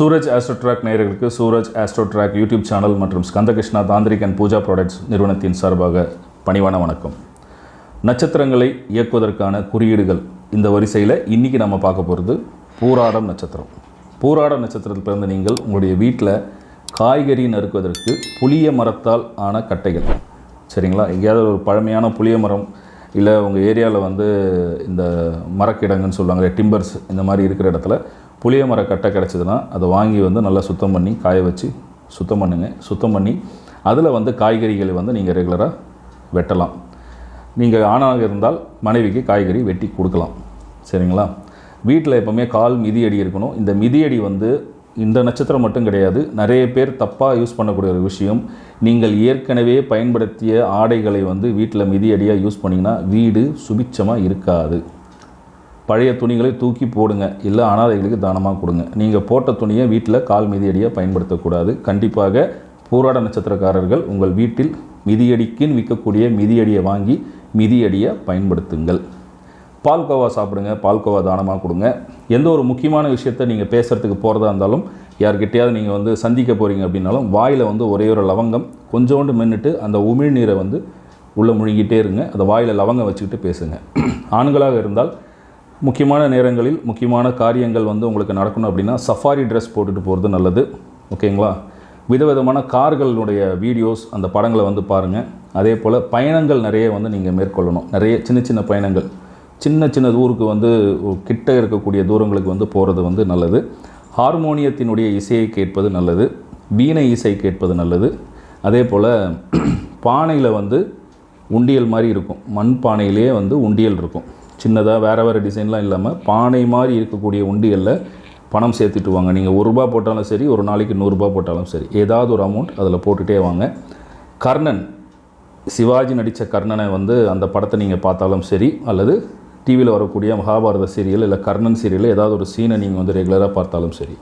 சூரஜ் ஆஸ்ட்ரோட்ராக் நேயர்களுக்கு Suraj ஆஸ்ட்ரோட்ராக் YouTube channel மற்றும் Skandakrishna tantric and pooja products நிறுவனத்தின் சார்பாக பணிவான வணக்கம். நட்சத்திரங்களை இயக்குவதற்கான குறியீடுகள் இந்த வரிசையில் இன்றைக்கி நம்ம பார்க்க போகிறது பூராடம் நட்சத்திரம். பூராடம் நட்சத்திரத்தில் பிறந்த நீங்கள் உங்களுடைய வீட்டில் காய்கறி நறுக்குவதற்கு புளிய மரத்தால் ஆன கட்டைகள். சரிங்களா? எங்கேயாவது ஒரு பழமையான புளிய மரம் இல்லை உங்கள் ஏரியாவில் வந்து இந்த மரக்கிடங்குன்னு சொல்லுவாங்க டிம்பர்ஸ் இந்த மாதிரி இருக்கிற இடத்துல புளிய மர கட்டை கிடச்சிதுன்னா அதை வாங்கி வந்து நல்லா சுத்தம் பண்ணி காய வச்சு சுத்தம் பண்ணுங்க. சுத்தம் பண்ணி அதில் வந்து காய்கறிகளை வந்து நீங்கள் ரெகுலராக வெட்டலாம். நீங்கள் ஆணாக இருந்தால் மனைவிக்கு காய்கறி வெட்டி கொடுக்கலாம். சரிங்களா? வீட்டில் எப்போவுமே கால் மிதியடி இருக்கணும். இந்த மிதியடி வந்து இந்த நட்சத்திரம் மட்டும் கிடையாது. நிறைய பேர் தப்பாக யூஸ் பண்ணக்கூடிய ஒரு விஷயம். நீங்கள் ஏற்கனவே பயன்படுத்திய ஆடைகளை வந்து வீட்டில் மிதியடியாக யூஸ் பண்ணிங்கன்னா வீடு சுபிச்சமாக இருக்காது. பழைய துணிகளை தூக்கி போடுங்க. இல்லை அனாதைகளுக்கு தானமாக கொடுங்க. நீங்கள் போட்ட துணியை வீட்டில் கால் மிதியடியாக பயன்படுத்தக்கூடாது. கண்டிப்பாக பூராட நட்சத்திரக்காரர்கள் உங்கள் வீட்டில் மிதியடிக்குன்னு விற்கக்கூடிய மிதியடியை வாங்கி மிதியடியை பயன்படுத்துங்கள். பால்கோவா சாப்பிடுங்க. பால்கோவா தானமாக கொடுங்க. எந்த ஒரு முக்கியமான விஷயத்தை நீங்கள் பேசுகிறதுக்கு போகிறதா இருந்தாலும் யார்கிட்டையாவது நீங்கள் வந்து சந்திக்க போகிறீங்க அப்படின்னாலும் வாயில் வந்து ஒரே ஒரு லவங்கம் கொஞ்சோண்டு மின்னுட்டு அந்த உமிழ்நீரை வந்து உள்ளே முழுங்கிட்டே இருங்க. அந்த வாயில் லவங்கம் வச்சுக்கிட்டு பேசுங்க. ஆண்களாக இருந்தால் முக்கியமான நேரங்களில் முக்கியமான காரியங்கள் வந்து உங்களுக்கு நடக்கணும் அப்படின்னா சஃபாரி ட்ரெஸ் போட்டுட்டு போகிறது நல்லது. ஓகேங்களா? விதவிதமான கார்களுடைய வீடியோஸ் அந்த படங்களை வந்து பாருங்கள் அதே போல் பயணங்கள் நிறைய வந்து நீங்கள் மேற்கொள்ளணும். நிறைய சின்ன சின்ன பயணங்கள். சின்ன சின்ன ஊருக்கு வந்து கிட்ட இருக்கக்கூடிய தூரங்களுக்கு வந்து போகிறது வந்து நல்லது. ஹார்மோனியத்தினுடைய இசையை கேட்பது நல்லது. வீணை இசை கேட்பது நல்லது. அதே போல் பானையில் வந்து உண்டியல் மாதிரி இருக்கும். மண் பானையிலேயே வந்து உண்டியல் இருக்கும். சின்னதாக வேறு வேறு டிசைன்லாம் இல்லாமல் பானை மாதிரி இருக்கக்கூடிய உண்டியலில் பணம் சேர்த்துட்டு வாங்க. நீங்கள் ஒரு ரூபா போட்டாலும் சரி ஒரு நாளைக்கு நூறுரூபா போட்டாலும் சரி ஏதாவது ஒரு அமௌண்ட் அதில் போட்டுகிட்டே வாங்க. கர்ணன் சிவாஜி நடித்த கர்ணனை வந்து அந்த படத்தை நீங்கள் பார்த்தாலும் சரி அல்லது டிவியில் வரக்கூடிய மகாபாரத சீரியல் இல்லை கர்ணன் சீரியல் ஏதாவது ஒரு சீனை நீங்கள் வந்து ரெகுலராக பார்த்தாலும் சரி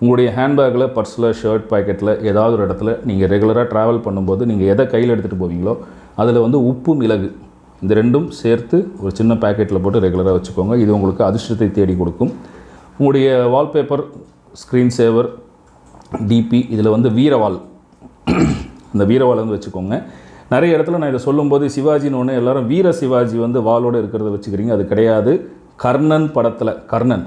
உங்களுடைய ஹேண்ட்பேக்கில் பர்ஸில் ஷர்ட் பாக்கெட்டில் ஏதாவது ஒரு இடத்துல நீங்கள் ரெகுலராக ட்ராவல் பண்ணும்போது நீங்கள் எதை கையில் எடுத்துகிட்டு போவீங்களோ அதில் வந்து உப்பு மிளகு இந்த ரெண்டும் சேர்த்து ஒரு சின்ன பேக்கெட்டில் போட்டு ரெகுலராக வச்சுக்கோங்க. இது உங்களுக்கு அதிர்ஷ்டத்தை தேடி கொடுக்கும். உங்களுடைய வால்பேப்பர் ஸ்க்ரீன் சேவர் டிபி இதில் வந்து வீரவால். இந்த வீரவால் வந்து வச்சுக்கோங்க. நிறைய இடத்துல நான் இதை சொல்லும்போது சிவாஜின்னு ஒன்று எல்லாரும் வீர சிவாஜி வந்து வாலோடு இருக்கிறத வச்சுக்கிறீங்க. அது கிடையாது. கர்ணன் படத்தில் கர்ணன்.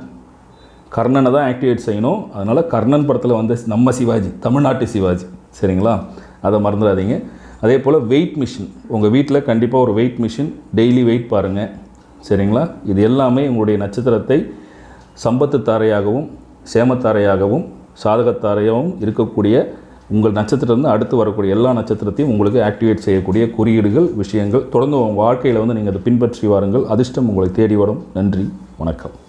கர்ணனை தான் ஆக்டிவேட் செய்யணும். அதனால் கர்ணன் படத்தில் வந்து நம்ம சிவாஜி தமிழ்நாட்டு சிவாஜி. சரிங்களா? அதை மறந்துடாதீங்க. அதே போல் வெயிட் மிஷின் உங்கள் வீட்டில் கண்டிப்பாக ஒரு வெயிட் மிஷின் டெய்லி வெயிட் பாருங்கள் சரிங்களா? இது எல்லாமே உங்களுடைய நட்சத்திரத்தை சம்பத்து தாரையாகவும் சேமத்தாரையாகவும் சாதகத்தாரையாகவும் இருக்கக்கூடிய உங்கள் நட்சத்திரத்துலேருந்து அடுத்து வரக்கூடிய எல்லா நட்சத்திரத்தையும் உங்களுக்கு ஆக்டிவேட் செய்யக்கூடிய குறியீடுகள் விஷயங்கள். தொடர்ந்து உங்கள் வாழ்க்கையில் வந்து நீங்கள் அதை பின்பற்றி வாருங்கள். அதிர்ஷ்டம் உங்களை தேடி வரும். நன்றி. வணக்கம்.